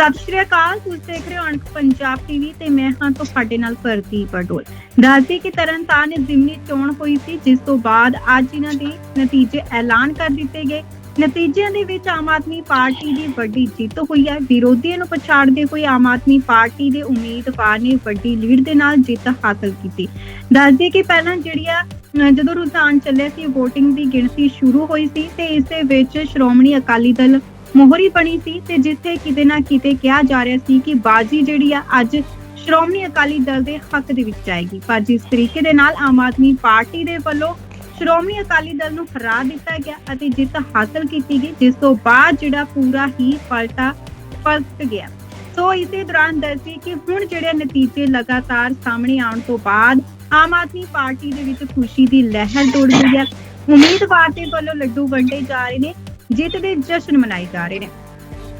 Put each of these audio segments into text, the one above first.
ਸਤਿ ਸ਼੍ਰੀ ਅਕਾਲ, ਤੁਸੀਂ ਦੇਖ ਰਹੇ ਹੋ ਅਣਖ ਪੰਜਾਬ ਟੀਵੀ ਤੇ ਮੈਂ ਹਾਂ ਤੁਹਾਡੇ ਨਾਲ ਪ੍ਰਦੀਪ ਪਟੋਲ ਦੱਸਦੀ ਕਿ ਤਰਨਤਾਰਨ ਜ਼ਿਮਨੀ ਚੋਣ ਹੋਈ ਸੀ, ਜਿਸ ਤੋਂ ਬਾਅਦ ਅੱਜ ਇਹਨਾਂ ਦੇ ਨਤੀਜੇ ਐਲਾਨ ਕਰ ਦਿੱਤੇ ਗਏ। ਨਤੀਜਿਆਂ ਦੇ ਵਿੱਚ ਆਮ ਆਦਮੀ ਪਾਰਟੀ ਦੀ ਵੱਡੀ ਜਿੱਤ ਹੋਈ ਹੈ। ਵਿਰੋਧੀਆਂ ਨੂੰ ਪਛਾੜਦੇ ਹੋਏ ਆਮ ਆਦਮੀ ਪਾਰਟੀ ਦੇ ਉਮੀਦਵਾਰ ਨੇ ਵੱਡੀ ਲੀਡ ਦੇ ਨਾਲ ਜਿੱਤ ਹਾਸਲ ਕੀਤੀ। ਦੱਸਦੀ ਕਿ ਪਹਿਲਾਂ ਜਿਹੜੀਆਂ, ਅਹ, ਜਦੋਂ ਰੁਝਾਨ ਚੱਲਿਆ ਸੀ, VOTING ਦੀ ਗਿਣਤੀ ਸ਼ੁਰੂ ਹੋਈ ਸੀ ਤੇ ਇਸ ਦੇ ਵਿੱਚ ਸ਼੍ਰੋਮਣੀ ਅਕਾਲੀ ਦਲ ਮੋਹਰੀ ਬਣੀ ਸੀ ਤੇ ਜਿੱਥੇ ਕਿਤੇ ਨਾ ਕਿਤੇ ਕਿਹਾ ਜਾ ਰਿਹਾ ਸੀ ਕਿ ਬਾਜੀ ਜਿਹੜੀ ਆ ਅੱਜ ਸ਼੍ਰੋਮਣੀ ਅਕਾਲੀ ਦਲ ਦੇ ਹੱਕ ਦੇ ਵਿੱਚ ਜਾਏਗੀ ਪਰ ਜਿਸ ਤਰੀਕੇ ਦੇ ਨਾਲ ਆਮ ਆਦਮੀ ਪਾਰਟੀ ਦੇ ਵੱਲੋਂ ਸ਼੍ਰੋਮਣੀ ਅਕਾਲੀ ਦਲ ਨੂੰ ਹਰਾ ਦਿੱਤਾ ਗਿਆ ਅਤੇ ਜਿੱਤ ਹਾਸਲ ਕੀਤੀ ਗਈ, ਜਿਸ ਤੋਂ ਬਾਅਦ ਜਿਹੜਾ ਪੂਰਾ ਹੀ ਪਲਟਾ ਪਲਟ ਗਿਆ। ਸੋ ਇਸੇ ਦੌਰਾਨ ਦੱਸੀ ਕਿ ਹੁਣ ਜਿਹੜੇ ਨਤੀਜੇ ਲਗਾਤਾਰ ਸਾਹਮਣੇ ਆਉਣ ਤੋਂ ਬਾਅਦ ਆਮ ਆਦਮੀ ਪਾਰਟੀ ਦੇ ਵਿੱਚ ਖੁਸ਼ੀ ਦੀ ਲਹਿਰ ਦੌੜ ਗਈ ਹੈ। ਉਮੀਦਵਾਰ ਦੇ ਵੱਲੋਂ ਲੱਡੂ ਵੰਡੇ ਜਾ ਰਹੇ ਨੇ। ਜਿੱਤ ਦੇ ਜਸ਼ਨ ਮਨਾਏ ਜਾ ਰਹੇ ਨੇ।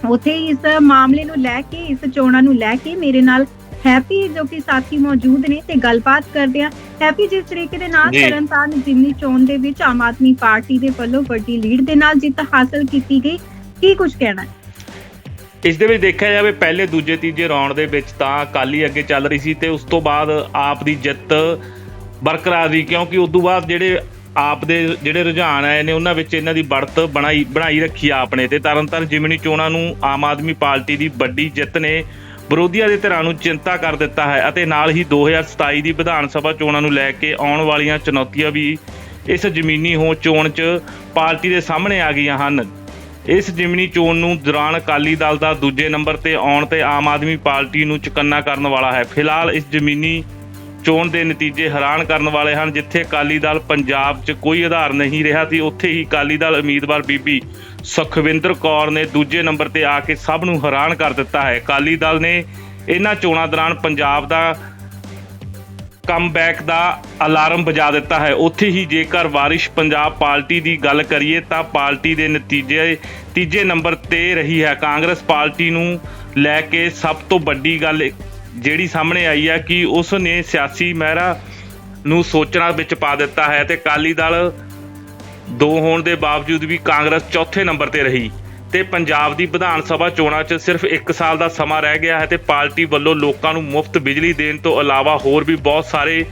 ਉਥੇ ਇਸ ਮਾਮਲੇ ਨੂੰ ਲੈ ਕੇ ਇਸ ਚੋਣਾਂ ਨੂੰ ਲੈ ਕੇ ਮੇਰੇ ਨਾਲ ਹੈਪੀ ਜੋ ਕਿ ਸਾਥੀ ਮੌਜੂਦ ਨੇ ਤੇ ਗੱਲਬਾਤ ਕਰਦੇ ਆ। ਹੈਪੀ ਜਿਸ ਤਰੀਕੇ ਦੇ ਨਾਲ। ਤਰਨਤਾਰਨ ਜ਼ਿਮਨੀ ਚੋਣ ਦੇ ਵਿੱਚ ਆਮ ਆਦਮੀ ਪਾਰਟੀ ਦੇ ਵੱਲੋਂ ਵੱਡੀ ਲੀਡ ਦੇ ਨਾਲ ਜਿੱਤ ਹਾਸਲ ਕੀਤੀ ਗਈ ਕੀ ਕੁਝ ਕਹਿਣਾ ਹੈ? ਇਸ ਦੇ ਵਿੱਚ ਦੇਖਿਆ ਜਾਵੇ ਪਹਿਲੇ ਦੂਜੇ ਤੀਜੇ ਰੌਂਡ ਦੇ ਵਿੱਚ ਤਾਂ ਅਕਾਲੀ ਅੱਗੇ ਚੱਲ ਰਹੀ ਸੀ ਤੇ ਉਸ ਤੋਂ ਬਾਅਦ ਆਪ ਦੀ ਜਿੱਤ ਬਰਕਰਾਰ ਰਹੀ ਕਿਉਂਕਿ ਉਸ ਤੋਂ ਬਾਅਦ ਜਿਹੜੇ ਆਪ ਦੇ ਜਿਹੜੇ ਰੁਝਾਨ ਆਏ ਨੇ, ਉਹਨਾਂ ਵਿੱਚ ਇਹਨਾਂ ਦੀ ਬੜਤ ਬਣਾਈ ਬਣਾਈ ਰੱਖੀ ਆਪ ਨੇ ਤੇ। ਤਰਨਤਾਰਨ ਜਿਮਨੀ ਚੋਣਾਂ ਨੂੰ ਆਮ ਆਦਮੀ ਪਾਰਟੀ ਦੀ ਵੱਡੀ ਜਿੱਤ ਨੇ ਵਿਰੋਧੀਆਂ ਦੇ ਧਿਰਾਂ ਨੂੰ ਚਿੰਤਾ ਕਰ ਦਿੱਤਾ ਹੈ ਅਤੇ ਨਾਲ ਹੀ 2027 ਦੀ ਵਿਧਾਨ ਸਭਾ ਚੋਣਾਂ ਨੂੰ ਲੈ ਕੇ ਆਉਣ ਵਾਲੀਆਂ ਚੁਣੌਤੀਆਂ ਵੀ ਇਸ ਜ਼ਮੀਨੀ ਹੋ ਚੋਣ 'ਚ ਪਾਰਟੀ ਦੇ ਸਾਹਮਣੇ ਆ ਗਈਆਂ ਹਨ। ਇਸ ਜਿਮਨੀ ਚੋਣ ਨੂੰ ਦੌਰਾਨ ਅਕਾਲੀ ਦਲ ਦਾ ਦੂਜੇ ਨੰਬਰ ਤੇ ਆਉਣ ਤੇ ਆਮ ਆਦਮੀ ਪਾਰਟੀ ਨੂੰ ਚੁਕੰਨਾ ਕਰਨ ਵਾਲਾ ਹੈ। ਫਿਲਹਾਲ ਇਸ ਜ਼ਮੀਨੀ ਚੋਣ ਦੇ ਨਤੀਜੇ ਹੈਰਾਨ ਕਰਨ ਵਾਲੇ ਹਨ, ਜਿੱਥੇ ਅਕਾਲੀ ਦਲ ਪੰਜਾਬ 'ਚ ਕੋਈ ਆਧਾਰ ਨਹੀਂ ਰਿਹਾ ਸੀ, ਉੱਥੇ ਹੀ ਅਕਾਲੀ ਦਲ ਉਮੀਦਵਾਰ ਬੀਬੀ ਸੁਖਵਿੰਦਰ ਕੌਰ ਨੇ ਦੂਜੇ ਨੰਬਰ ਤੇ ਆ ਕੇ ਸਭ ਨੂੰ ਹੈਰਾਨ ਕਰ ਦਿੱਤਾ ਹੈ। ਅਕਾਲੀ ਦਲ ਨੇ ਇਹਨਾਂ ਚੋਣਾਂ ਦੌਰਾਨ ਪੰਜਾਬ ਦਾ ਕਮਬੈਕ ਦਾ ਅਲਾਰਮ ਵਜਾ ਦਿੱਤਾ ਹੈ। ਉੱਥੇ ਹੀ ਜੇਕਰ ਵਾਰਿਸ਼ ਪੰਜਾਬ ਪਾਰਟੀ ਦੀ ਗੱਲ ਕਰੀਏ ਤਾਂ ਪਾਰਟੀ ਦੇ ਨਤੀਜੇ ਤੀਜੇ ਨੰਬਰ ਤੇ ਰਹੀ ਹੈ। ਕਾਂਗਰਸ ਪਾਰਟੀ ਨੂੰ ਲੈ ਕੇ ਸਭ ਤੋਂ ਵੱਡੀ ਗੱਲ ਜਿਹੜੀ ਸਾਹਮਣੇ ਆਈ ਹੈ ਕਿ ਉਸ ਨੇ ਸਿਆਸੀ ਮਹਿਰਾ ਨੂੰ ਸੋਚਣਾ ਵਿੱਚ ਪਾ ਦਿੱਤਾ ਹੈ ਤੇ ਅਕਾਲੀ ਦਲ ਦੋ ਹੋਣ ਦੇ ਬਾਵਜੂਦ ਵੀ ਕਾਂਗਰਸ ਚੌਥੇ ਨੰਬਰ ਤੇ ਰਹੀ ਤੇ ਪੰਜਾਬ ਦੀ ਵਿਧਾਨ ਸਭਾ ਚੋਣਾਂ 'ਚ ਸਿਰਫ 1 ਸਾਲ ਦਾ ਸਮਾਂ ਰਹਿ ਗਿਆ ਹੈ ਤੇ ਪਾਰਟੀ ਵੱਲੋਂ ਲੋਕਾਂ ਨੂੰ ਮੁਫਤ ਬਿਜਲੀ ਦੇਣ ਤੋਂ ਇਲਾਵਾ ਹੋਰ ਵੀ ਬਹੁਤ ਸਾਰੇ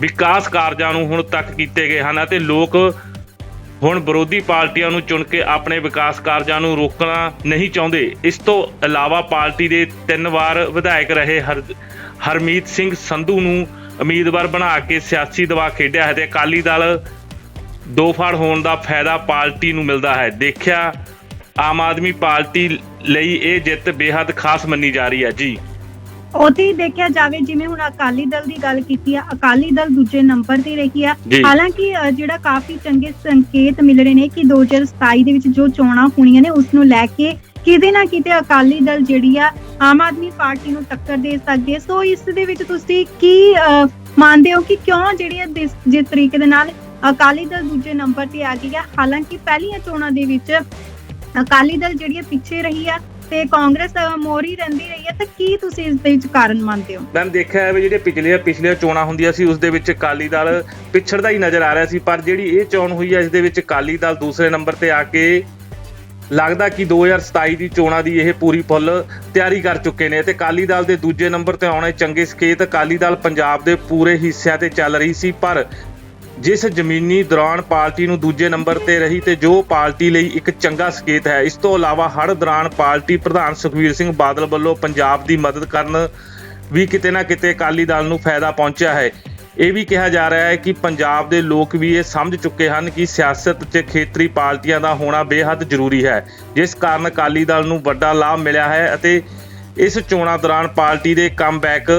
ਵਿਕਾਸ ਕਾਰਜਾਂ ਨੂੰ ਹੁਣ ਤੱਕ ਕੀਤੇ ਗਏ ਹਨ ਅਤੇ ਲੋਕ ਹੁਣ ਵਿਰੋਧੀ ਪਾਰਟੀਆਂ ਨੂੰ ਚੁਣ ਕੇ ਆਪਣੇ ਵਿਕਾਸ ਕਾਰਜਾਂ ਨੂੰ ਰੋਕਣਾ ਨਹੀਂ ਚਾਹੁੰਦੇ। ਇਸ ਤੋਂ ਇਲਾਵਾ ਪਾਰਟੀ ਦੇ ਤਿੰਨ ਵਾਰ ਵਿਧਾਇਕ ਰਹੇ ਹਰ, ਹਰਮੀਤ ਸਿੰਘ ਸੰਧੂ ਨੂੰ ਉਮੀਦਵਾਰ ਬਣਾ ਕੇ ਸਿਆਸੀ ਦਬਾਅ ਖੇਡਿਆ ਹੈ ਤੇ ਅਕਾਲੀ ਦਲ ਦੋ ਫੜ ਹੋਣ ਦਾ ਫਾਇਦਾ ਪਾਰਟੀ ਨੂੰ ਮਿਲਦਾ ਹੈ। ਦੇਖਿਆ, ਆਮ ਆਦਮੀ ਪਾਰਟੀ ਲਈ ਇਹ ਜਿੱਤ ਬੇहद ਖਾਸ ਮੰਨੀ ਜਾ ਰਹੀ ਹੈ। ਜੀ। ਉੱਥੇ ਹੀ ਦੇਖਿਆ ਜਾਵੇ ਜਿਵੇਂ ਹੁਣ ਅਕਾਲੀ ਦਲ ਦੀ ਗੱਲ ਕੀਤੀ ਆ ਅਕਾਲੀ ਦਲ ਦੂਜੇ ਨੰਬਰ ਤੇ ਰਹੀ ਆ। ਜੀ। ਹਾਲਾਂਕਿ ਅ, ਜਿਹੜਾ ਕਾਫੀ ਚੰਗੇ ਸੰਕੇਤ ਮਿਲ ਰਹੇ ਨੇ ਕਿ 2027 ਦੇ ਵਿੱਚ ਜੋ ਚੋਣਾਂ ਹੋਣੀਆਂ ਨੇ ਉਸ ਨੂੰ ਲੈ ਕੇ ਕਿਤੇ ਨਾ ਕਿਤੇ ਅਕਾਲੀ ਦਲ ਜਿਹੜੀ ਆ ਆਮ ਆਦਮੀ ਪਾਰਟੀ ਨੂੰ ਟੱਕਰ ਦੇ ਸਕਦੀ ਹੈ ਸੋ ਇਸ ਦੇ ਵਿੱਚ ਤੁਸੀਂ ਕੀ ਅ, ਮੰਨਦੇ ਹੋ ਕਿ ਕਿਉਂ ਜਿਹੜੀ ਆ ਜਿਸ ਜਿਸ ਤਰੀਕੇ ਦੇ ਨਾਲ ਅਕਾਲੀ ਦਲ ਦੂਜੇ ਨੰਬਰ ਤੇ ਆ ਗਈ ਆ? ਹਾਲਾਂਕਿ ਪਹਿਲੀਆਂ ਚੋਣਾਂ ਦੇ ਵਿੱਚ ਅਕਾਲੀ ਦਲ ਜਿਹੜੀ ਪਿੱਛੇ ਰਹੀ ਆ। ਤੇ ਕਾਂਗਰਸ ਅ, ਰਹਿੰਦੀ ਰਹੀ ਆ ਤਾਂ ਕੀ ਤੁਸੀਂ ਇਸ ਦੇ ਵਿੱਚ ਕਾਰਨ ਮੰਨਦੇ ਹੋ? ਮੈਂ ਦੇਖਿਆ ਹੈ ਵੀ ਜਿਹੜੇ ਪਿਛਲੇ ਪਿਛਲੇ ਚੋਣਾਂ ਹੁੰਦੀਆਂ ਸੀ ਉਸ ਦੇ ਵਿੱਚ ਅਕਾਲੀ ਦਲ ਪਿਛੜਦਾ ਹੀ ਨਜ਼ਰ ਆ ਰਿਹਾ ਸੀ ਪਰ ਜਿਹੜੀ ਇਹ ਚੋਣ ਹੋਈ ਹੈ ਇਸ ਦੇ ਵਿੱਚ ਅਕਾਲੀ ਦਲ ਦੂਸਰੇ ਨੰਬਰ ਤੇ ਆ ਕੇ ਲੱਗਦਾ ਕਿ 2027 ਦੀ ਚੋਣਾਂ ਦੀ ਇਹ ਪੂਰੀ ਫੁੱਲ ਤਿਆਰੀ ਕਰ ਚੁੱਕੇ ਨੇ ਤੇ ਅਕਾਲੀ ਦਲ ਦੇ ਦੂਜੇ ਨੰਬਰ ਤੇ ਆਉਣੇ ਚੰਗੇ ਸਕੇਤ ਅਕਾਲੀ ਦਲ ਪੰਜਾਬ ਦੇ ਪੂਰੇ ਹਿੱਸਿਆਂ ਤੇ ਚੱਲ ਰਹੀ ਸੀ ਪਰ ਜਿਸ ਜ਼ਮੀਨੀ ਦੌਰਾਨ ਪਾਰਟੀ ਨੂੰ ਦੂਜੇ ਨੰਬਰ ਤੇ ਰਹੀ ਤੇ ਜੋ ਪਾਰਟੀ ਲਈ ਇੱਕ ਚੰਗਾ ਸੰਕੇਤ ਹੈ, ਇਸ ਤੋਂ ਇਲਾਵਾ ਹੜ੍ਹ ਦੌਰਾਨ ਪਾਰਟੀ ਪ੍ਰਧਾਨ ਸੁਖਵੀਰ ਸਿੰਘ ਬਾਦਲ ਵੱਲੋਂ ਪੰਜਾਬ ਦੀ ਮਦਦ ਕਰਨ ਵੀ ਕਿਤੇ ਨਾ ਕਿਤੇ ਅਕਾਲੀ ਦਲ ਨੂੰ ਫਾਇਦਾ ਪਹੁੰਚਿਆ ਹੈ। ਇਹ ਵੀ ਕਿਹਾ ਜਾ ਰਿਹਾ ਹੈ ਕਿ ਪੰਜਾਬ ਦੇ ਲੋਕ ਵੀ ਇਹ ਸਮਝ ਚੁੱਕੇ ਹਨ ਕਿ ਸਿਆਸਤ 'ਚ ਖੇਤਰੀ ਪਾਰਟੀਆਂ ਦਾ ਹੋਣਾ ਬੇਹੱਦ ਜ਼ਰੂਰੀ ਹੈ। ਜਿਸ ਕਾਰਨ ਅਕਾਲੀ ਦਲ ਨੂੰ ਵੱਡਾ ਲਾਭ ਮਿਲਿਆ ਹੈ ਅਤੇ ਇਸ ਚੋਣਾਂ ਦੌਰਾਨ ਪਾਰਟੀ ਦੇ ਕਮਬੈਕ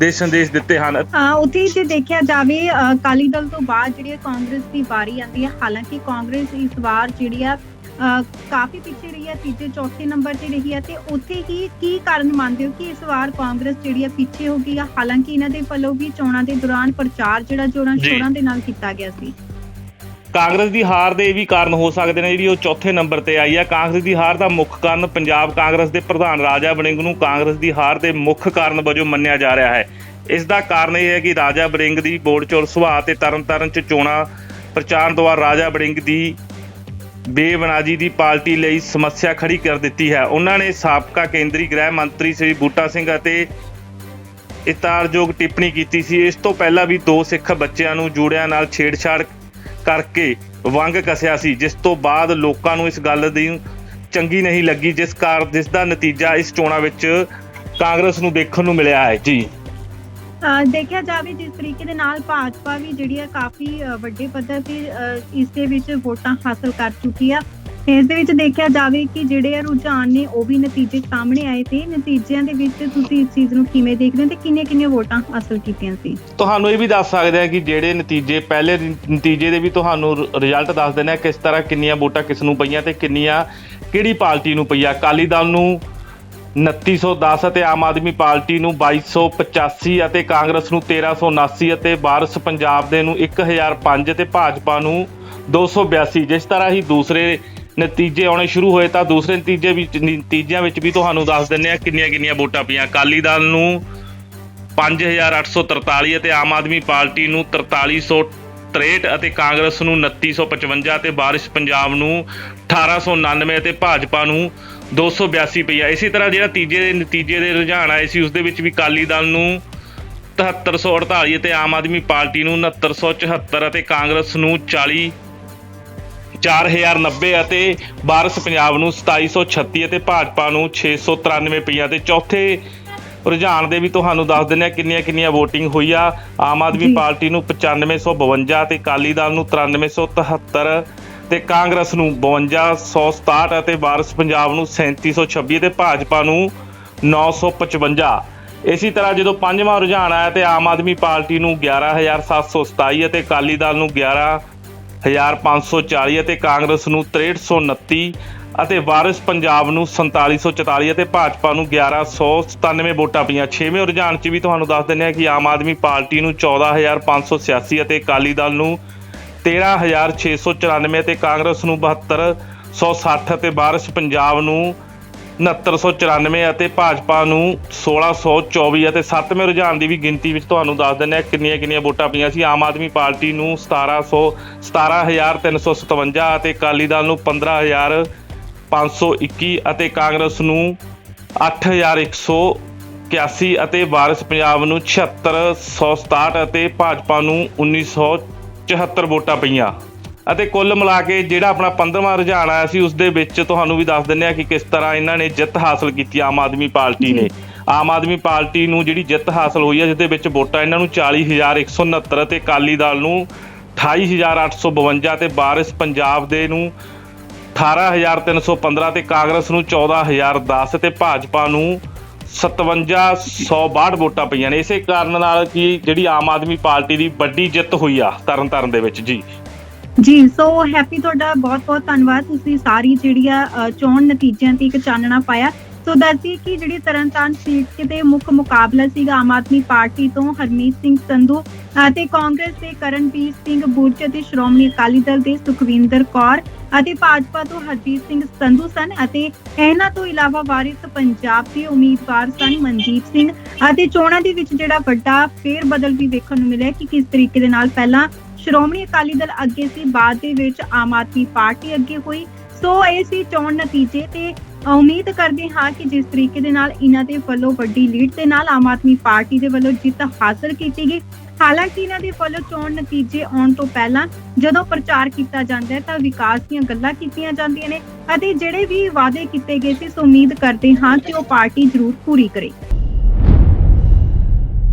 ਦੇ ਸੰਦੇਸ਼ ਦਿੱਤੇ ਹਨ। ਹਾਂ ਉੱਥੇ ਜੇ ਦੇਖਿਆ ਜਾਵੇ ਅ, ਅਕਾਲੀ ਦਲ ਤੋਂ ਬਾਅਦ ਜਿਹੜੀ ਕਾਂਗਰਸ ਦੀ ਵਾਰੀ ਆਂਦੀ ਹੈ। ਹਾਲਾਂਕਿ ਕਾਂਗਰਸ ਇਸ ਵਾਰ ਜਿਹੜੀ ਆ ਕਾਫੀ ਪਿੱਛੇ ਰਹੀ ਹੈ ਤੀਜੇ ਚੌਥੇ ਨੰਬਰ ਤੇ ਰਹੀ ਹੈ ਤੇ ਉੱਥੇ ਹੀ ਕੀ ਕਾਰਨ ਮੰਨਦੇ ਹੋ ਕਿ ਇਸ ਵਾਰ ਕਾਂਗਰਸ ਜਿਹੜੀ ਆ ਪਿੱਛੇ ਹੋ ਗਈ ਆ? ਹਾਲਾਂਕਿ ਇਹਨਾਂ ਦੇ ਵੱਲੋਂ ਵੀ ਚੋਣਾਂ ਦੇ ਦੌਰਾਨ ਪ੍ਰਚਾਰ ਜਿਹੜਾ ਜੋਰਾਂ। ਸ਼ੋਰਾਂ ਦੇ ਨਾਲ ਕੀਤਾ ਗਿਆ ਸੀ। ਕਾਂਗਰਸ ਦੀ ਹਾਰ ਦੇ ਇਹ ਵੀ ਕਾਰਨ ਹੋ ਸਕਦੇ ਨੇ ਜਿਹੜੀ ਉਹ ਚੌਥੇ ਨੰਬਰ ਤੇ ਆਈ ਹੈ ਕਾਂਗਰਸ ਦੀ ਹਾਰ ਦਾ ਮੁੱਖ ਕਾਰਨ ਪੰਜਾਬ ਕਾਂਗਰਸ ਦੇ ਪ੍ਰਧਾਨ ਰਾਜਾ ਵੜਿੰਗ ਨੂੰ ਕਾਂਗਰਸ ਦੀ ਹਾਰ ਦੇ ਮੁੱਖ ਕਾਰਨ ਵਜੋਂ ਮੰਨਿਆ ਜਾ ਰਿਹਾ ਹੈ। ਇਸ ਦਾ ਕਾਰਨ ਇਹ ਹੈ ਕਿ ਰਾਜਾ ਬੜਿੰਗ ਦੀ ਬੋਰਡ ਚੋਰ ਸੁਭਾਅ ਤੇ ਤਰਨਤਾਰਨ ਚ ਚੋਣਾਂ ਪ੍ਰਚਾਰ ਦੁਆਰਾ ਰਾਜਾ ਵੜਿੰਗ ਦੀ ਬੇਬਨਾਜੀ ਦੀ ਪਾਰਟੀ ਲਈ ਸਮੱਸਿਆ ਖੜੀ ਕਰ ਦਿੱਤੀ ਹੈ। ਉਹਨਾਂ ਨੇ ਸਾਬਕਾ ਕੇਂਦਰੀ ਗ੍ਰਹਿ ਮੰਤਰੀ ਸ੍ਰੀ ਬੂਟਾ ਸਿੰਘ ਅਤੇ ਇਤਾਰਯੋਗ ਟਿੱਪਣੀ ਕੀਤੀ ਸੀ। ਇਸ ਤੋਂ ਪਹਿਲਾਂ ਵੀ ਦੋ ਸਿੱਖ ਬੱਚਿਆਂ ਨੂੰ ਜੂੜਿਆਂ ਨਾਲ ਛੇੜਛਾੜ ਕਰਕੇ ਵੰਗ ਕਸਿਆ ਸੀ ਜਿਸ ਤੋਂ ਬਾਅਦ ਲੋਕਾਂ ਨੂੰ ਇਸ ਗੱਲ ਦੀ ਚੰਗੀ ਨਹੀਂ ਲੱਗੀ ਜਿਸ ਕਾਰ ਜਿਸ ਦਾ ਨਤੀਜਾ ਇਸ ਚੋਣਾਂ ਵਿੱਚ ਕਾਂਗਰਸ ਨੂੰ ਦੇਖਣ ਨੂੰ ਮਿਲਿਆ ਹੈ। ਜੀ। ਦੇਖਿਆ ਜਾਵੇ ਜਿਸ ਤਰੀਕੇ ਦੇ ਨਾਲ ਭਾਜਪਾ ਵੀ ਜਿਹੜੀ ਹੈ ਕਾਫੀ ਵੱਡੇ ਪੱਧਰ ਤੇ ਅ, ਇਸ ਦੇ ਵਿੱਚ ਵੋਟਾਂ ਹਾਸਲ ਕਰ ਚੁੱਕੀ ਆ। ਇਸ ਦੇ ਵਿੱਚ ਦੇਖਿਆ ਜਾਵੇ ਕਿ ਜਿਹੜੇ ਆ ਰੁਝਾਨ ਨੇ ਉਹ ਵੀ ਨਤੀਜੇ ਸਾਹਮਣੇ ਆਏ ਤੇ ਨਤੀਜਿਆਂ ਦੇ ਵਿੱਚ ਤੁਸੀਂ ਇਸ ਚੀਜ਼ ਨੂੰ ਕਿਵੇਂ ਦੇਖਦੇ ਹੋ ਤੇ ਕਿੰਨੇ ਕਿੰਨੇ ਵੋਟਾਂ ਹਾਸਲ ਕੀਤੀਆਂ ਸੀ? ਤੁਹਾਨੂੰ ਇਹ ਵੀ ਦੱਸ ਸਕਦੇ ਆ ਕਿ ਜਿਹੜੇ ਨਤੀਜੇ, ਪਹਿਲੇ ਨਤੀਜੇ ਦੇ ਵੀ ਤੁਹਾਨੂੰ ਰਿਜ਼ਲਟ ਦੱਸ ਦਿੰਦੇ ਆ ਕਿਸ ਤਰ੍ਹਾਂ ਕਿੰਨੀਆਂ ਵੋਟਾਂ ਕਿਸ ਨੂੰ ਪਈਆਂ ਤੇ ਕਿੰਨੀਆਂ ਕਿਹੜੀ ਪਾਰਟੀ ਨੂੰ ਪਈਆਂ ਅਕਾਲੀ ਦਲ ਨੂੰ 2910 ਅਤੇ ਆਮ ਆਦਮੀ ਪਾਰਟੀ ਨੂੰ 2285 ਅਤੇ ਕਾਂਗਰਸ ਨੂੰ 1379 ਅਤੇ ਬਾਰਸ ਪੰਜਾਬ ਦੇ ਨੂੰ 1005 ਤੇ ਭਾਜਪਾ ਨੂੰ 282 ਜਿਸ ਤਰ੍ਹਾਂ ਹੀ ਦੂਸਰੇ ਨਤੀਜੇ ਆਉਣੇ ਸ਼ੁਰੂ ਹੋਏ ਤਾਂ ਦੂਸਰੇ ਨਤੀਜੇ ਵਿੱਚ ਨਤੀਜਿਆਂ ਵਿੱਚ ਵੀ ਤੁਹਾਨੂੰ ਦੱਸ ਦਿੰਦੇ ਆ ਕਿੰਨੀਆਂ ਕਿੰਨੀਆਂ ਵੋਟਾਂ ਪਈਆਂ। ਅਕਾਲੀ ਦਲ ਨੂੰ 5843 ਅਤੇ ਆਮ ਆਦਮੀ ਪਾਰਟੀ ਨੂੰ 4363 ਅਤੇ ਕਾਂਗਰਸ ਨੂੰ 2955 ਅਤੇ ਬਾਰਿਸ਼ ਪੰਜਾਬ ਨੂੰ 1899 ਅਤੇ ਭਾਜਪਾ ਨੂੰ 282 ਆ ਇਸੇ ਤਰ੍ਹਾਂ ਜਿਹੜਾ ਤੀਜੇ ਦੇ ਨਤੀਜੇ ਦੇ ਰੁਝਾਨ ਆਏ ਸੀ, ਉਸ ਦੇ ਵਿੱਚ ਵੀ ਅਕਾਲੀ ਦਲ ਨੂੰ 7348 ਅਤੇ ਆਮ ਆਦਮੀ ਪਾਰਟੀ ਨੂੰ 6974 ਅਤੇ ਕਾਂਗਰਸ ਨੂੰ 40 4090 ਅਤੇ ਬਾਰਸ ਪੰਜਾਬ ਨੂੰ 2736 ਅਤੇ ਭਾਜਪਾ ਨੂੰ 693 ਪਈਆਂ ਤੇ ਚੌਥੇ ਰੁਝਾਨ ਦੇ ਵੀ ਤੁਹਾਨੂੰ ਦੱਸ ਦਿੰਦੇ ਆ ਕਿੰਨੀਆਂ ਕਿੰਨੀਆਂ VOTING ਹੋਈ ਆ ਆਮ ਆਦਮੀ। ਪਾਰਟੀ ਨੂੰ 9552 ਤੇ ਅਕਾਲੀ ਦਲ ਨੂੰ 9373 ਤੇ ਕਾਂਗਰਸ ਨੂੰ 5267 ਅਤੇ ਵਾਰਸ ਪੰਜਾਬ ਨੂੰ 3726 ਤੇ ਭਾਜਪਾ ਨੂੰ 955 ਇਸੇ ਤਰ੍ਹਾਂ ਜਦੋਂ ਪੰਜਵਾਂ ਰੁਝਾਨ ਆਇਆ ਤੇ ਆਮ ਆਦਮੀ ਪਾਰਟੀ ਨੂੰ 11727 ਅਤੇ ਅਕਾਲੀ ਦਲ ਨੂੰ 11540 ਅਤੇ ਕਾਂਗਰਸ ਨੂੰ 6329 ਅਤੇ ਵਾਰਿਸ ਪੰਜਾਬ ਨੂੰ 4744 ਅਤੇ ਭਾਜਪਾ ਨੂੰ 1197 ਵੋਟਾਂ ਪਈਆਂ। ਛੇਵੇਂ ਰੁਝਾਨ 'ਚ ਵੀ ਤੁਹਾਨੂੰ ਦੱਸ ਦਿੰਦੇ ਹਾਂ ਕਿ ਆਮ ਆਦਮੀ ਪਾਰਟੀ ਨੂੰ 14586 ਅਤੇ ਅਕਾਲੀ ਦਲ ਨੂੰ 13694 ਅਤੇ ਕਾਂਗਰਸ ਨੂੰ 7260 ਅਤੇ ਵਾਰਿਸ ਪੰਜਾਬ ਨੂੰ 6994 ਅਤੇ ਭਾਜਪਾ ਨੂੰ 1624 ਅਤੇ ਸੱਤਵੇਂ ਰੁਝਾਨ ਦੀ ਵੀ ਗਿਣਤੀ ਵਿੱਚ ਤੁਹਾਨੂੰ ਦੱਸ ਦਿੰਦੇ ਹਾਂ ਕਿੰਨੀਆਂ ਕਿੰਨੀਆਂ ਵੋਟਾਂ ਪਈਆਂ ਸੀ। ਆਮ ਆਦਮੀ ਪਾਰਟੀ ਨੂੰ 1700 17357 ਅਤੇ ਅਕਾਲੀ ਦਲ ਨੂੰ 15521 ਅਤੇ ਕਾਂਗਰਸ ਨੂੰ 8181 ਅਤੇ ਵਾਰਿਸ ਪੰਜਾਬ ਨੂੰ 7667 ਅਤੇ ਭਾਜਪਾ ਨੂੰ 1974 ਵੋਟਾਂ ਪਈਆਂ। ਅਤੇ ਕੁੱਲ ਮਿਲਾ ਕੇ ਜਿਹੜਾ ਆਪਣਾ 15ਵਾਂ ਰੁਝਾਨ ਆਇਆ ਸੀ ਉਸ ਦੇ ਵਿੱਚ ਤੁਹਾਨੂੰ ਵੀ ਦੱਸ ਦਿੰਦੇ ਆ ਕਿ ਕਿਸ ਤਰ੍ਹਾਂ ਇਹਨਾਂ ਨੇ ਜਿੱਤ ਹਾਸਲ ਕੀਤੀ ਆਮ ਆਦਮੀ ਪਾਰਟੀ ਨੇ। ਆਮ ਆਦਮੀ ਪਾਰਟੀ ਨੂੰ ਜਿਹੜੀ ਜਿੱਤ ਹਾਸਲ ਹੋਈ ਹੈ ਜਿਸ ਦੇ ਵਿੱਚ ਵੋਟਾਂ ਇਹਨਾਂ ਨੂੰ 40169 ਅਤੇ ਅਕਾਲੀ ਦਲ ਨੂੰ 28852 ਤੇ ਵਾਰਿਸ ਪੰਜਾਬ ਦੇ ਨੂੰ 18315 ਤੇ ਕਾਂਗਰਸ ਨੂੰ 14010 ਤੇ ਭਾਜਪਾ ਨੂੰ 5762 ਵੋਟਾਂ ਪਈਆਂ ਨੇ। ਇਸੇ ਕਾਰਨ ਨਾਲ ਕਿ ਜਿਹੜੀ ਆਮ ਆਦਮੀ ਪਾਰਟੀ ਦੀ ਵੱਡੀ ਜਿੱਤ ਹੋਈ ਆ ਤਰਨਤਾਰਨ ਦੇ ਵਿੱਚ। ਜੀ। ਜੀ ਸੋ ਹੈਪੀ ਤੁਹਾਡਾ ਬਹੁਤ ਬਹੁਤ ਧੰਨਵਾਦ। ਤੁਸੀਂ ਸਾਰੀ ਜਿਹੜੀ ਆ ਚੋਣ ਨਤੀਜਿਆਂ ਤੇ ਇੱਕ ਚਾਨਣਾ ਪਾਇਆ। ਸੋ ਦੱਸਦੀ ਕਿ ਜਿਹੜੀ ਤਰਨਤਾਰਨ ਸੀਟ ਦੇ ਮੁੱਖ ਮੁਕਾਬਲਾ ਸੀਗਾ ਆਮ ਆਦਮੀ ਪਾਰਟੀ ਤੋਂ ਹਰਮੀਤ ਸਿੰਘ ਸੰਧੂ, ਅਤੇ ਕਾਂਗਰਸ ਦੇ ਕਰਨਵੀਰ ਸਿੰਘ ਬੁਰਜ ਅਤੇ ਸ਼੍ਰੋਮਣੀ ਅਕਾਲੀ ਦਲ ਦੇ ਸੁਖਵਿੰਦਰ ਕੌਰ ਅਤੇ ਭਾਜਪਾ ਤੋਂ ਹਰਜੀਤ ਸਿੰਘ ਸੰਧੂ ਸਨ ਅਤੇ ਇਹਨਾਂ ਤੋਂ ਇਲਾਵਾ ਵਾਰਿਸ ਪੰਜਾਬ ਦੇ ਉਮੀਦਵਾਰ ਸਨ ਮਨਦੀਪ ਸਿੰਘ ਅਤੇ ਚੋਣਾਂ ਦੇ ਵਿੱਚ ਜਿਹੜਾ ਵੱਡਾ ਫੇਰ ਬਦਲ ਵੀ ਵੇਖਣ ਨੂੰ ਮਿਲਿਆ ਕਿ ਕਿਸ ਤਰੀਕੇ ਦੇ ਨਾਲ ਪਹਿਲਾਂ ਸ਼੍ਰੋਮਣੀ ਅਕਾਲੀ ਦਲ ਅੱਗੇ ਸੀ, ਬਾਅਦ ਦੇ ਵਿੱਚ ਆਮ ਆਦਮੀ ਪਾਰਟੀ ਅੱਗੇ ਹੋਈ। ਸੋ ਇਹ ਸੀ ਚੋਣ ਨਤੀਜੇ ਤੇ ਉਮੀਦ ਕਰਦੇ ਹਾਂ ਕਿ ਜਿਸ ਤਰੀਕੇ ਦੇ ਨਾਲ ਇਹਨਾਂ ਦੇ ਵੱਲੋਂ ਵੱਡੀ ਲੀਡ ਦੇ ਨਾਲ ਆਮ ਆਦਮੀ ਪਾਰਟੀ ਦੇ ਵੱਲੋਂ ਜਿੱਤ ਹਾਸਲ ਕੀਤੀ ਗਈ। ਹਾਲਾਂਕਿ ਇਹਨਾਂ ਦੇ ਵੱਲੋਂ ਚੋਣ ਨਤੀਜੇ ਆਉਣ ਤੋਂ ਪਹਿਲਾਂ ਜਦੋਂ ਪ੍ਰਚਾਰ ਕੀਤਾ ਜਾਂਦਾ ਹੈ ਤਾਂ ਵਿਕਾਸ ਦੀਆਂ ਗੱਲਾਂ ਕੀਤੀਆਂ ਜਾਂਦੀਆਂ ਨੇ ਅਤੇ ਜਿਹੜੇ ਵੀ ਵਾਅਦੇ ਕੀਤੇ ਗਏ ਸੀ, ਸੋ ਉਮੀਦ ਕਰਦੇ ਹਾਂ ਕਿ ਉਹ ਪਾਰਟੀ ਜ਼ਰੂਰ ਪੂਰੀ ਕਰੇ।